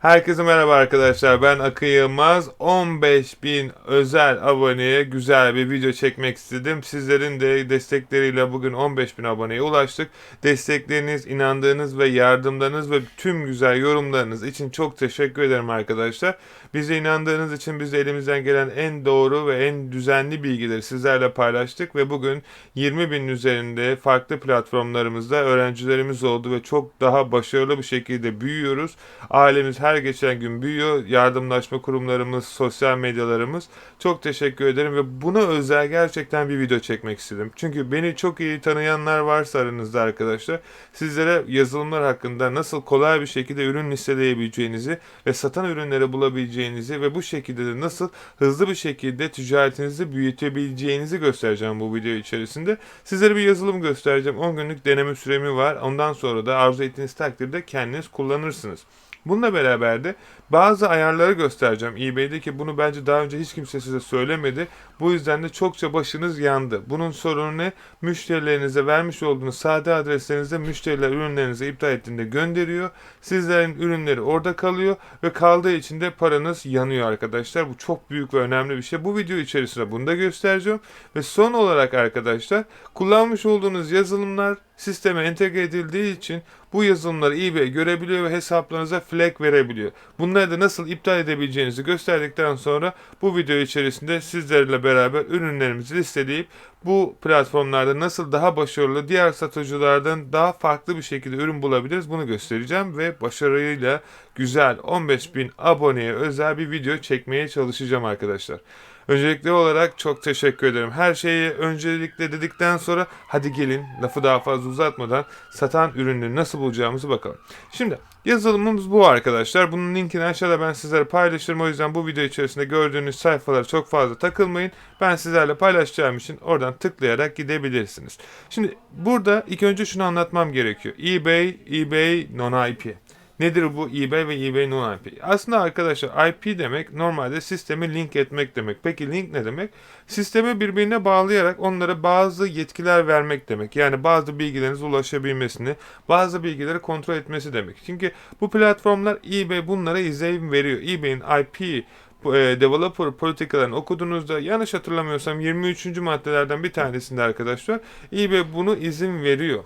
Herkese merhaba arkadaşlar. Ben Akın Yılmaz. 15.000 özel aboneye güzel bir video çekmek istedim. Sizlerin de destekleriyle bugün 15.000 aboneye ulaştık. Destekleriniz, inandığınız ve yardımlarınız ve tüm güzel yorumlarınız için çok teşekkür ederim arkadaşlar. Bize inandığınız için biz de elimizden gelen en doğru ve en düzenli bilgileri sizlerle paylaştık ve bugün 20.000 üzerinde farklı platformlarımızda öğrencilerimiz oldu ve çok daha başarılı bir şekilde büyüyoruz. Ailemiz her geçen gün büyüyor. Yardımlaşma kurumlarımız, sosyal medyalarımız. Çok teşekkür ederim ve buna özel gerçekten bir video çekmek istedim. Çünkü beni çok iyi tanıyanlar varsa aranızda arkadaşlar sizlere yazılımlar hakkında nasıl kolay bir şekilde ürün listeleyebileceğinizi ve satan ürünleri bulabileceğinizi ve bu şekilde de nasıl hızlı bir şekilde ticaretinizi büyütebileceğinizi göstereceğim bu video içerisinde. Sizlere bir yazılım göstereceğim. 10 günlük deneme süremi var. Ondan sonra da arzu ettiğiniz takdirde kendiniz kullanırsınız. Bununla beraber de bazı ayarları göstereceğim eBay'deki bunu bence daha önce hiç kimse size söylemedi. Bu yüzden de çokça başınız yandı. Bunun sorunu ne? Müşterilerinize vermiş olduğunuz sade adreslerinizde müşteriler ürünlerinizi iptal ettiğinde gönderiyor. Sizlerin ürünleri orada kalıyor ve kaldığı için de paranız yanıyor arkadaşlar. Bu çok büyük ve önemli bir şey. Bu video içerisinde bunu da göstereceğim. Ve son olarak arkadaşlar kullanmış olduğunuz yazılımlar sisteme entegre edildiği için bu yazılımları eBay görebiliyor ve hesaplarınıza flag verebiliyor. Bunları da nasıl iptal edebileceğinizi gösterdikten sonra bu video içerisinde sizlerle beraber ürünlerimizi listeleyip bu platformlarda nasıl daha başarılı diğer satıcılardan daha farklı bir şekilde ürün bulabiliriz bunu göstereceğim ve başarıyla güzel 15.000 aboneye özel bir video çekmeye çalışacağım arkadaşlar. Öncelikli olarak çok teşekkür ederim. Her şeyi öncelikle dedikten sonra hadi gelin lafı daha fazla uzatmadan satan ürünleri nasıl bulacağımızı bakalım. Şimdi yazılımımız bu arkadaşlar. Bunun linkini aşağıda ben sizlere paylaşırım. O yüzden bu video içerisinde gördüğünüz sayfalara çok fazla takılmayın. Ben sizlerle paylaşacağım için oradan tıklayarak gidebilirsiniz. Şimdi burada ilk önce şunu anlatmam gerekiyor. eBay, eBay non-IP. Nedir bu eBay ve eBay non-IP? Aslında arkadaşlar IP demek normalde sistemi link etmek demek. Peki link ne demek? Sistemi birbirine bağlayarak onlara bazı yetkiler vermek demek. Yani bazı bilgilerinize ulaşabilmesini, bazı bilgileri kontrol etmesi demek. Çünkü bu platformlar eBay bunlara izin veriyor. eBay'in IP e, developer politikalarını okuduğunuzda yanlış hatırlamıyorsam 23. maddelerden bir tanesinde arkadaşlar eBay bunu izin veriyor.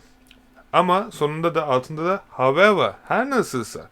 Ama sonunda da altında da however her nasılsa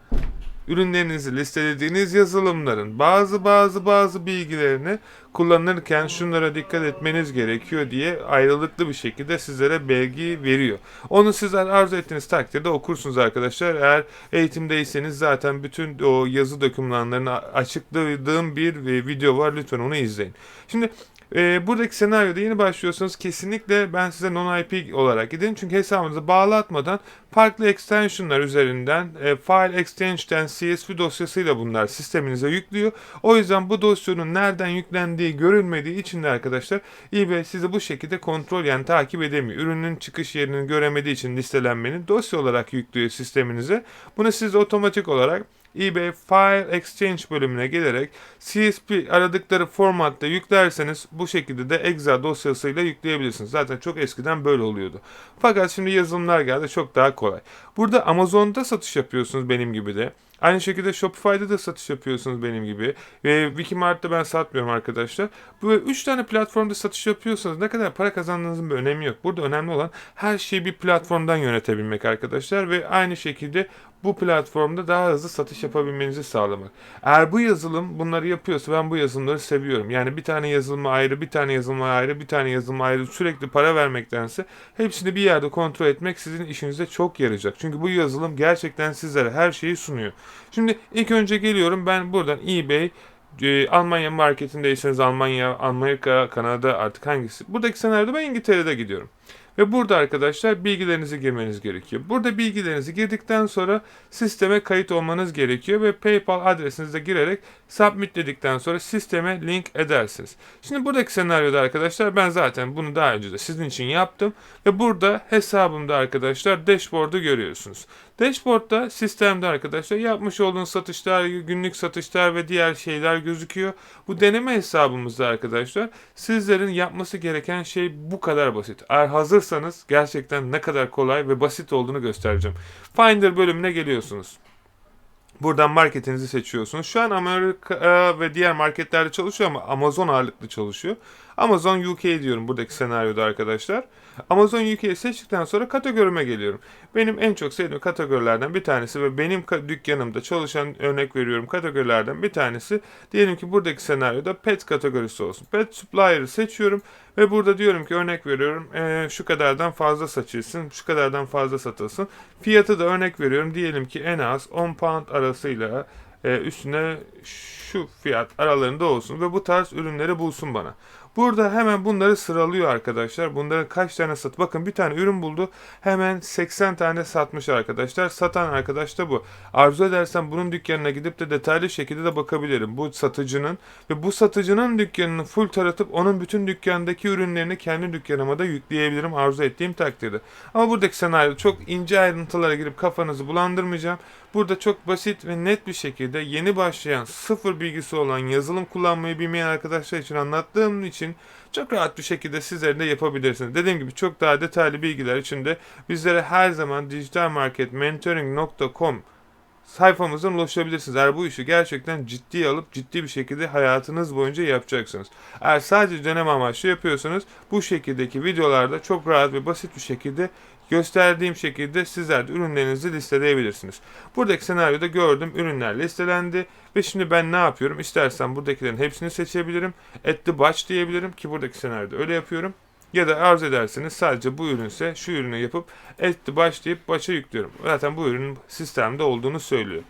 ürünlerinizi listelediğiniz yazılımların bazı bazı bazı bilgilerini kullanırken şunlara dikkat etmeniz gerekiyor diye ayrılıklı bir şekilde sizlere belgi veriyor. Onu sizler arzu ettiğiniz takdirde okursunuz arkadaşlar. Eğer eğitimdeyseniz zaten bütün o yazı dokümanlarını açıkladığım bir video var. Lütfen onu izleyin. Şimdi e, buradaki senaryoda yeni başlıyorsanız kesinlikle ben size non-IP olarak gidin. Çünkü hesabınızı bağlatmadan farklı extensionlar üzerinden e, file extension CSV dosyasıyla bunlar sisteminize yüklüyor. O yüzden bu dosyanın nereden yüklendiği görülmediği için de arkadaşlar eBay sizi bu şekilde kontrol yani takip edemiyor. Ürünün çıkış yerini göremediği için listelenmeni dosya olarak yüklüyor sisteminize. Bunu siz otomatik olarak eBay File Exchange bölümüne gelerek CSV aradıkları formatta yüklerseniz bu şekilde de Excel dosyasıyla yükleyebilirsiniz. Zaten çok eskiden böyle oluyordu. Fakat şimdi yazılımlar geldi çok daha kolay. Burada Amazon'da satış yapıyorsunuz benim gibi de. Aynı şekilde Shopify'da da satış yapıyorsunuz benim gibi. Ve Wikimart'ta ben satmıyorum arkadaşlar. Bu üç tane platformda satış yapıyorsanız ne kadar para kazandığınızın bir önemi yok. Burada önemli olan her şeyi bir platformdan yönetebilmek arkadaşlar. Ve aynı şekilde bu platformda daha hızlı satış yapabilmenizi sağlamak. Eğer bu yazılım bunları yapıyorsa ben bu yazılımları seviyorum. Yani bir tane yazılıma ayrı, bir tane yazılıma ayrı, bir tane yazılıma ayrı sürekli para vermektense hepsini bir yerde kontrol etmek sizin işinize çok yarayacak. Çünkü bu yazılım gerçekten sizlere her şeyi sunuyor. Şimdi ilk önce geliyorum ben buradan eBay e, Almanya marketindeyseniz Almanya, Amerika, Kanada artık hangisi? Buradaki senaryoda ben İngiltere'de gidiyorum. Ve burada arkadaşlar bilgilerinizi girmeniz gerekiyor. Burada bilgilerinizi girdikten sonra sisteme kayıt olmanız gerekiyor ve PayPal adresinize girerek submit dedikten sonra sisteme link edersiniz. Şimdi buradaki senaryoda arkadaşlar ben zaten bunu daha önce de sizin için yaptım ve burada hesabımda arkadaşlar dashboard'u görüyorsunuz. Dashboard'da sistemde arkadaşlar yapmış olduğunuz satışlar, günlük satışlar ve diğer şeyler gözüküyor. Bu deneme hesabımızda arkadaşlar sizlerin yapması gereken şey bu kadar basit. Eğer hazırsanız gerçekten ne kadar kolay ve basit olduğunu göstereceğim. Finder bölümüne geliyorsunuz. Buradan marketinizi seçiyorsunuz. Şu an Amerika e, ve diğer marketlerde çalışıyor ama Amazon ağırlıklı çalışıyor. Amazon UK diyorum buradaki senaryoda arkadaşlar. Amazon UK'yi seçtikten sonra kategorime geliyorum. Benim en çok sevdiğim kategorilerden bir tanesi ve benim ka- dükkanımda çalışan örnek veriyorum kategorilerden bir tanesi. Diyelim ki buradaki senaryoda pet kategorisi olsun. Pet supplier'ı seçiyorum ve burada diyorum ki örnek veriyorum eee, şu kadardan fazla saçılsın, şu kadardan fazla satılsın. Fiyatı da örnek veriyorum diyelim ki en az 10 pound arasıyla e, üstüne şu fiyat aralarında olsun ve bu tarz ürünleri bulsun bana. Burada hemen bunları sıralıyor arkadaşlar. Bunların kaç tane sat? Bakın bir tane ürün buldu. Hemen 80 tane satmış arkadaşlar. Satan arkadaş da bu. Arzu edersen bunun dükkanına gidip de detaylı şekilde de bakabilirim. Bu satıcının ve bu satıcının dükkanını full taratıp onun bütün dükkandaki ürünlerini kendi dükkanıma da yükleyebilirim arzu ettiğim takdirde. Ama buradaki senaryo çok ince ayrıntılara girip kafanızı bulandırmayacağım. Burada çok basit ve net bir şekilde yeni başlayan, sıfır bilgisi olan, yazılım kullanmayı bilmeyen arkadaşlar için anlattığım için çok rahat bir şekilde sizler de yapabilirsiniz. Dediğim gibi çok daha detaylı bilgiler için de bizlere her zaman dijitalmarketmentoring.com sayfamızdan ulaşabilirsiniz. Eğer bu işi gerçekten ciddiye alıp ciddi bir şekilde hayatınız boyunca yapacaksınız. Eğer sadece deneme amaçlı yapıyorsanız bu şekildeki videolarda çok rahat ve basit bir şekilde gösterdiğim şekilde sizler de ürünlerinizi listeleyebilirsiniz. Buradaki senaryoda gördüm ürünler listelendi ve şimdi ben ne yapıyorum? İstersen buradakilerin hepsini seçebilirim. At the batch diyebilirim ki buradaki senaryoda öyle yapıyorum. Ya da arz ederseniz sadece bu ürünse şu ürünü yapıp at the batch deyip başa yüklüyorum. Zaten bu ürünün sistemde olduğunu söylüyor.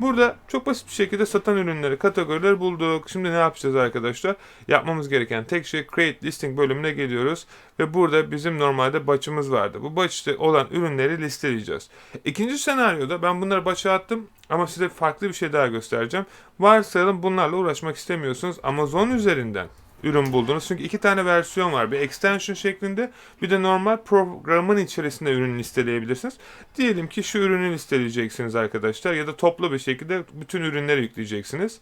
Burada çok basit bir şekilde satan ürünleri, kategorileri bulduk. Şimdi ne yapacağız arkadaşlar? Yapmamız gereken tek şey Create Listing bölümüne geliyoruz. Ve burada bizim normalde batch'ımız vardı. Bu batch'te olan ürünleri listeleyeceğiz. İkinci senaryoda ben bunları batch'a attım ama size farklı bir şey daha göstereceğim. Varsayalım bunlarla uğraşmak istemiyorsunuz. Amazon üzerinden ürün buldunuz. Çünkü iki tane versiyon var. Bir extension şeklinde bir de normal programın içerisinde ürünü listeleyebilirsiniz. Diyelim ki şu ürünü listeleyeceksiniz arkadaşlar ya da toplu bir şekilde bütün ürünleri yükleyeceksiniz.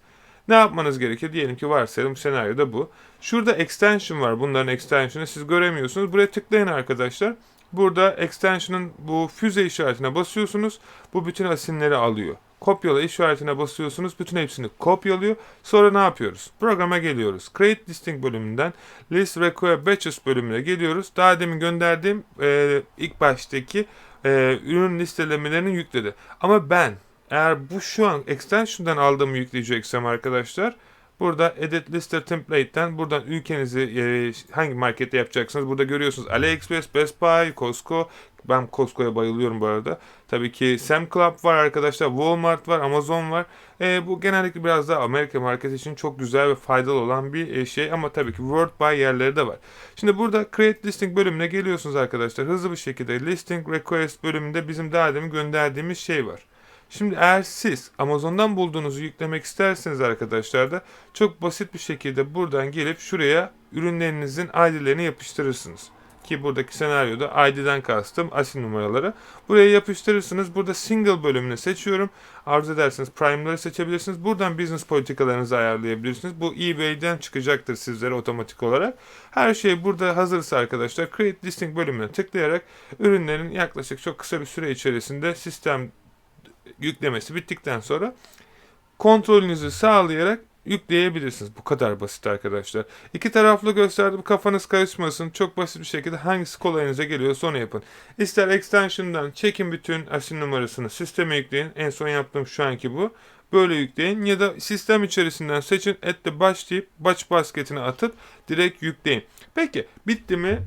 Ne yapmanız gerekiyor? Diyelim ki varsayalım senaryoda bu. Şurada extension var. Bunların extension'ı siz göremiyorsunuz. Buraya tıklayın arkadaşlar. Burada extension'ın bu füze işaretine basıyorsunuz. Bu bütün asinleri alıyor. Kopyala işaretine basıyorsunuz. Bütün hepsini kopyalıyor. Sonra ne yapıyoruz? Programa geliyoruz. Create Listing bölümünden List Require Batches bölümüne geliyoruz. Daha demin gönderdiğim e, ilk baştaki e, ürün listelemelerini yükledi. Ama ben eğer bu şu an extension'dan aldığımı yükleyeceksem arkadaşlar Burada Edit Lister Template'ten buradan ülkenizi e, hangi markette yapacaksınız burada görüyorsunuz. AliExpress, Best Buy, Costco. Ben Costco'ya bayılıyorum bu arada. Tabii ki Sam Club var arkadaşlar. Walmart var, Amazon var. E, bu genellikle biraz daha Amerika market için çok güzel ve faydalı olan bir e, şey. Ama tabii ki World Buy yerleri de var. Şimdi burada Create Listing bölümüne geliyorsunuz arkadaşlar. Hızlı bir şekilde Listing Request bölümünde bizim daha demin gönderdiğimiz şey var. Şimdi eğer siz Amazon'dan bulduğunuzu yüklemek isterseniz arkadaşlar da çok basit bir şekilde buradan gelip şuraya ürünlerinizin ID'lerini yapıştırırsınız. Ki buradaki senaryoda ID'den kastım asil numaraları. Buraya yapıştırırsınız. Burada single bölümünü seçiyorum. Arzu ederseniz prime'ları seçebilirsiniz. Buradan business politikalarınızı ayarlayabilirsiniz. Bu eBay'den çıkacaktır sizlere otomatik olarak. Her şey burada hazırsa arkadaşlar Create Listing bölümüne tıklayarak ürünlerin yaklaşık çok kısa bir süre içerisinde sistem yüklemesi bittikten sonra kontrolünüzü sağlayarak yükleyebilirsiniz. Bu kadar basit arkadaşlar. İki taraflı gösterdim. Kafanız karışmasın. Çok basit bir şekilde hangisi kolayınıza geliyorsa onu yapın. İster extension'dan çekin bütün asil numarasını sisteme yükleyin. En son yaptığım şu anki bu. Böyle yükleyin ya da sistem içerisinden seçin. Ette başlayıp batch basketine atıp direkt yükleyin. Peki bitti mi?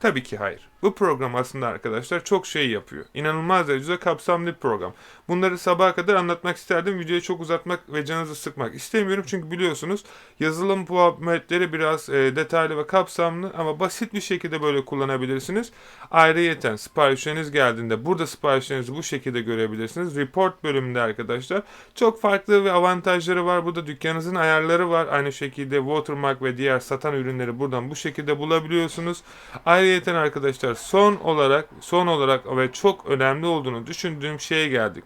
Tabii ki hayır. Bu program aslında arkadaşlar çok şey yapıyor. İnanılmaz derecede kapsamlı bir program. Bunları sabaha kadar anlatmak isterdim. Videoyu çok uzatmak ve canınızı sıkmak istemiyorum. Çünkü biliyorsunuz yazılım muhabbetleri biraz e, detaylı ve kapsamlı ama basit bir şekilde böyle kullanabilirsiniz. Ayrıyeten siparişleriniz geldiğinde burada siparişlerinizi bu şekilde görebilirsiniz. Report bölümünde arkadaşlar çok farklı ve avantajları var. Burada dükkanınızın ayarları var. Aynı şekilde watermark ve diğer satan ürünleri buradan bu şekilde bulabiliyorsunuz. Ayrıyeten arkadaşlar son olarak son olarak ve çok önemli olduğunu düşündüğüm şeye geldik.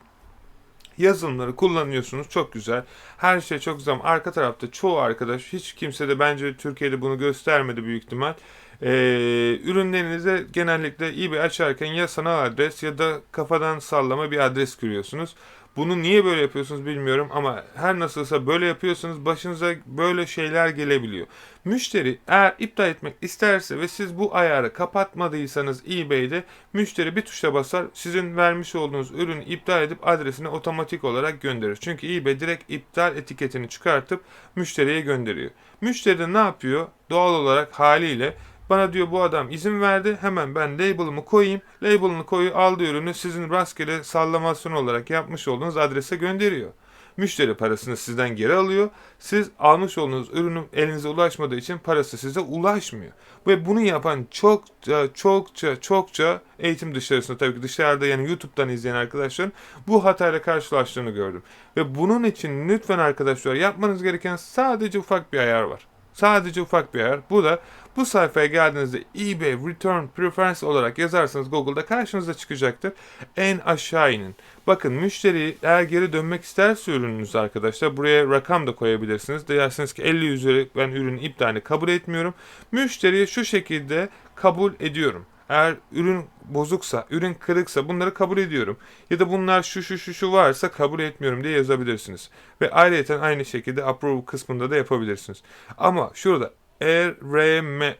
Yazılımları kullanıyorsunuz çok güzel. Her şey çok güzel. Arka tarafta çoğu arkadaş hiç kimse de bence Türkiye'de bunu göstermedi büyük ihtimal. Ee, ürünlerinize genellikle eBay açarken ya sanal adres ya da kafadan sallama bir adres görüyorsunuz. Bunu niye böyle yapıyorsunuz bilmiyorum ama her nasılsa böyle yapıyorsanız başınıza böyle şeyler gelebiliyor. Müşteri eğer iptal etmek isterse ve siz bu ayarı kapatmadıysanız eBay'de müşteri bir tuşa basar sizin vermiş olduğunuz ürünü iptal edip adresine otomatik olarak gönderir. Çünkü eBay direkt iptal etiketini çıkartıp müşteriye gönderiyor. Müşteri de ne yapıyor? Doğal olarak haliyle bana diyor bu adam izin verdi. Hemen ben label'ımı koyayım. Label'ını koyu aldığı ürünü sizin rastgele sallamasyon olarak yapmış olduğunuz adrese gönderiyor. Müşteri parasını sizden geri alıyor. Siz almış olduğunuz ürünün elinize ulaşmadığı için parası size ulaşmıyor. Ve bunu yapan çokça çokça çokça eğitim dışarısında tabii ki dışarıda yani YouTube'dan izleyen arkadaşların bu hatayla karşılaştığını gördüm. Ve bunun için lütfen arkadaşlar yapmanız gereken sadece ufak bir ayar var. Sadece ufak bir ayar. Bu da bu sayfaya geldiğinizde eBay Return Preference olarak yazarsanız Google'da karşınıza çıkacaktır. En aşağı inin. Bakın müşteri eğer geri dönmek isterse ürününüz arkadaşlar buraya rakam da koyabilirsiniz. Dersiniz ki 50 üzeri ben ürünün iptalini kabul etmiyorum. Müşteriye şu şekilde kabul ediyorum. Eğer ürün bozuksa, ürün kırıksa bunları kabul ediyorum. Ya da bunlar şu şu şu şu varsa kabul etmiyorum diye yazabilirsiniz. Ve ayrıca aynı şekilde approve kısmında da yapabilirsiniz. Ama şurada RM,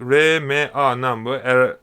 RMA number,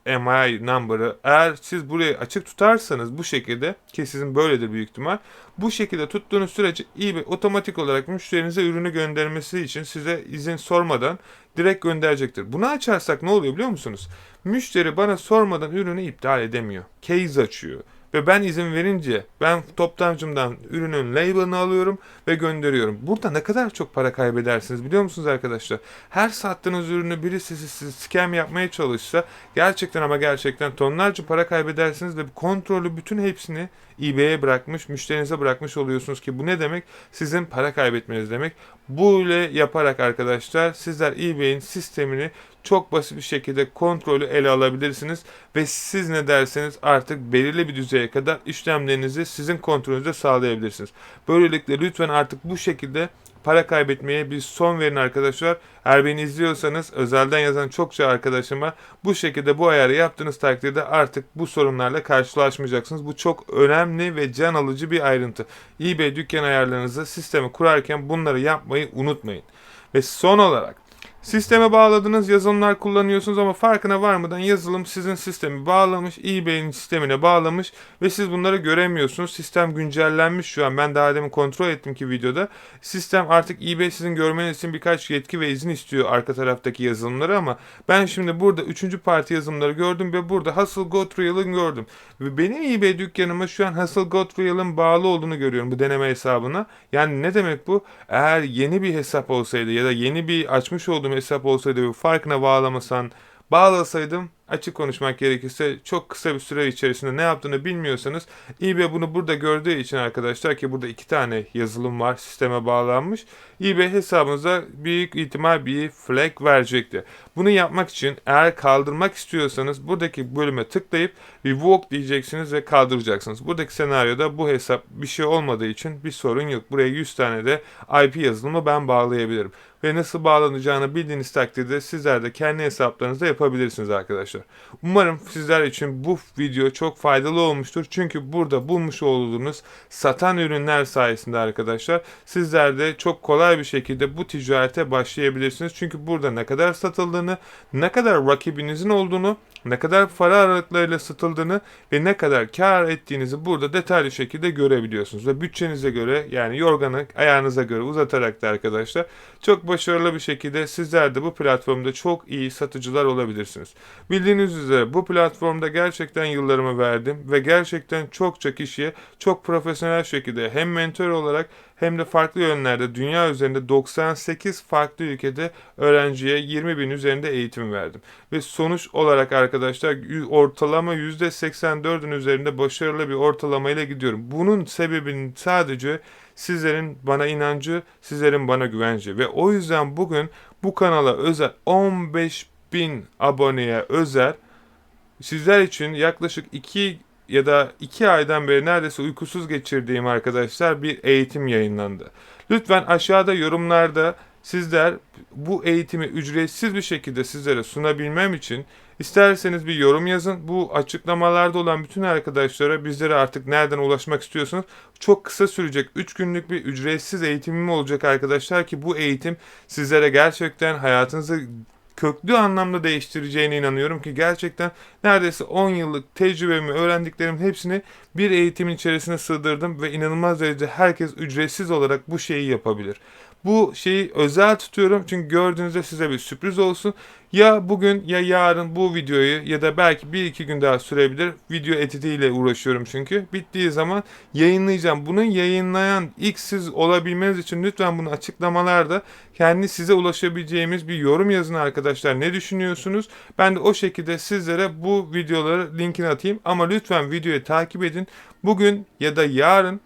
RMI number'ı eğer siz burayı açık tutarsanız bu şekilde ki sizin böyledir büyük ihtimal bu şekilde tuttuğunuz sürece eBay otomatik olarak müşterinize ürünü göndermesi için size izin sormadan direkt gönderecektir. Bunu açarsak ne oluyor biliyor musunuz? Müşteri bana sormadan ürünü iptal edemiyor. Case açıyor. Ve ben izin verince ben toptancımdan ürünün label'ını alıyorum ve gönderiyorum. Burada ne kadar çok para kaybedersiniz biliyor musunuz arkadaşlar? Her sattığınız ürünü biri sizi, sizi scam yapmaya çalışsa gerçekten ama gerçekten tonlarca para kaybedersiniz ve kontrolü bütün hepsini eBay'e bırakmış, müşterinize bırakmış oluyorsunuz ki bu ne demek? Sizin para kaybetmeniz demek. Böyle yaparak arkadaşlar sizler eBay'in sistemini çok basit bir şekilde kontrolü ele alabilirsiniz ve siz ne derseniz artık belirli bir düzeye kadar işlemlerinizi sizin kontrolünüzde sağlayabilirsiniz. Böylelikle lütfen artık bu şekilde para kaybetmeye bir son verin arkadaşlar. Eğer beni izliyorsanız özelden yazan çokça arkadaşıma bu şekilde bu ayarı yaptığınız takdirde artık bu sorunlarla karşılaşmayacaksınız. Bu çok önemli ve can alıcı bir ayrıntı. eBay dükkan ayarlarınızı sistemi kurarken bunları yapmayı unutmayın. Ve son olarak Sisteme bağladığınız yazılımlar kullanıyorsunuz ama farkına varmadan yazılım sizin sistemi bağlamış, eBay'in sistemine bağlamış ve siz bunları göremiyorsunuz. Sistem güncellenmiş şu an. Ben daha demin kontrol ettim ki videoda. Sistem artık eBay sizin görmeniz için birkaç yetki ve izin istiyor arka taraftaki yazılımları ama ben şimdi burada 3. parti yazılımları gördüm ve burada Hustle Got Real'ın gördüm. Ve benim eBay dükkanıma şu an Hustle Got Real'ın bağlı olduğunu görüyorum bu deneme hesabına. Yani ne demek bu? Eğer yeni bir hesap olsaydı ya da yeni bir açmış olduğum hesap olsaydı ve farkına bağlamasan bağlasaydım açık konuşmak gerekirse çok kısa bir süre içerisinde ne yaptığını bilmiyorsanız eBay bunu burada gördüğü için arkadaşlar ki burada iki tane yazılım var sisteme bağlanmış. eBay hesabınıza büyük ihtimal bir flag verecekti. Bunu yapmak için eğer kaldırmak istiyorsanız buradaki bölüme tıklayıp revoke diyeceksiniz ve kaldıracaksınız. Buradaki senaryoda bu hesap bir şey olmadığı için bir sorun yok. Buraya 100 tane de IP yazılımı ben bağlayabilirim. Ve nasıl bağlanacağını bildiğiniz takdirde sizler de kendi hesaplarınızda yapabilirsiniz arkadaşlar. Umarım sizler için bu video çok faydalı olmuştur. Çünkü burada bulmuş olduğunuz satan ürünler sayesinde arkadaşlar sizler de çok kolay bir şekilde bu ticarete başlayabilirsiniz. Çünkü burada ne kadar satıldığını, ne kadar rakibinizin olduğunu, ne kadar para aralıklarıyla satıldığını ve ne kadar kar ettiğinizi burada detaylı şekilde görebiliyorsunuz. Ve bütçenize göre yani yorganı ayağınıza göre uzatarak da arkadaşlar çok başarılı bir şekilde sizler de bu platformda çok iyi satıcılar olabilirsiniz. Bildiğiniz üzere bu platformda gerçekten yıllarımı verdim ve gerçekten çokça kişiye çok profesyonel şekilde hem mentor olarak hem de farklı yönlerde dünya üzerinde 98 farklı ülkede öğrenciye 20 bin üzerinde eğitim verdim. Ve sonuç olarak arkadaşlar ortalama %84'ün üzerinde başarılı bir ortalamayla gidiyorum. Bunun sebebinin sadece sizlerin bana inancı, sizlerin bana güvenci. Ve o yüzden bugün bu kanala özel 15 bin aboneye özel sizler için yaklaşık 2 ya da 2 aydan beri neredeyse uykusuz geçirdiğim arkadaşlar bir eğitim yayınlandı. Lütfen aşağıda yorumlarda sizler bu eğitimi ücretsiz bir şekilde sizlere sunabilmem için isterseniz bir yorum yazın. Bu açıklamalarda olan bütün arkadaşlara bizlere artık nereden ulaşmak istiyorsanız çok kısa sürecek 3 günlük bir ücretsiz eğitimim olacak arkadaşlar ki bu eğitim sizlere gerçekten hayatınızı köklü anlamda değiştireceğine inanıyorum ki gerçekten neredeyse 10 yıllık tecrübemi, öğrendiklerimin hepsini bir eğitimin içerisine sığdırdım ve inanılmaz derecede herkes ücretsiz olarak bu şeyi yapabilir. Bu şeyi özel tutuyorum çünkü gördüğünüzde size bir sürpriz olsun. Ya bugün ya yarın bu videoyu ya da belki bir iki gün daha sürebilir. Video editiyle uğraşıyorum çünkü. Bittiği zaman yayınlayacağım. Bunun yayınlayan ilk siz olabilmeniz için lütfen bunu açıklamalarda kendi size ulaşabileceğimiz bir yorum yazın arkadaşlar. Ne düşünüyorsunuz? Ben de o şekilde sizlere bu videoları linkini atayım. Ama lütfen videoyu takip edin. Bugün ya da yarın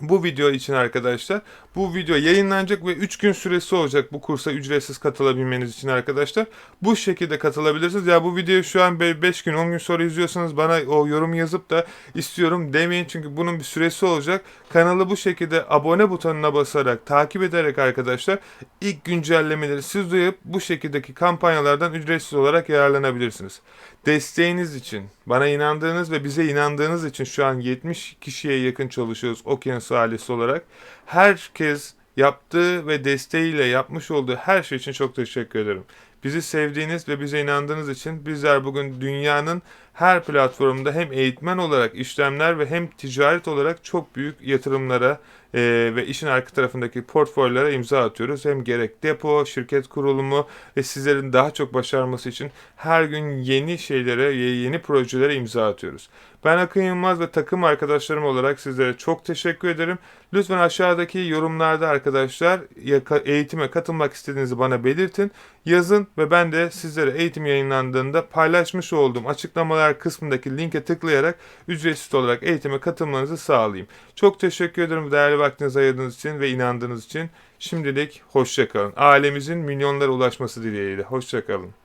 bu video için arkadaşlar bu video yayınlanacak ve 3 gün süresi olacak bu kursa ücretsiz katılabilmeniz için arkadaşlar. Bu şekilde katılabilirsiniz. Ya bu videoyu şu an 5 gün 10 gün sonra izliyorsanız bana o yorum yazıp da istiyorum demeyin. Çünkü bunun bir süresi olacak. Kanalı bu şekilde abone butonuna basarak takip ederek arkadaşlar ilk güncellemeleri siz duyup bu şekildeki kampanyalardan ücretsiz olarak yararlanabilirsiniz. Desteğiniz için, bana inandığınız ve bize inandığınız için şu an 70 kişiye yakın çalışıyoruz Okyanus ailesi olarak. Herkes yaptığı ve desteğiyle yapmış olduğu her şey için çok teşekkür ederim. Bizi sevdiğiniz ve bize inandığınız için bizler bugün dünyanın her platformunda hem eğitmen olarak işlemler ve hem ticaret olarak çok büyük yatırımlara e, ve işin arka tarafındaki portföylara imza atıyoruz. Hem gerek depo, şirket kurulumu ve sizlerin daha çok başarması için her gün yeni şeylere, yeni projelere imza atıyoruz. Ben Akın Yılmaz ve takım arkadaşlarım olarak sizlere çok teşekkür ederim. Lütfen aşağıdaki yorumlarda arkadaşlar eğitime katılmak istediğinizi bana belirtin. Yazın ve ben de sizlere eğitim yayınlandığında paylaşmış olduğum açıklamalar kısmındaki linke tıklayarak ücretsiz olarak eğitime katılmanızı sağlayayım. Çok teşekkür ederim değerli vaktinizi ayırdığınız için ve inandığınız için. Şimdilik hoşçakalın. Ailemizin milyonlara ulaşması dileğiyle. Hoşçakalın.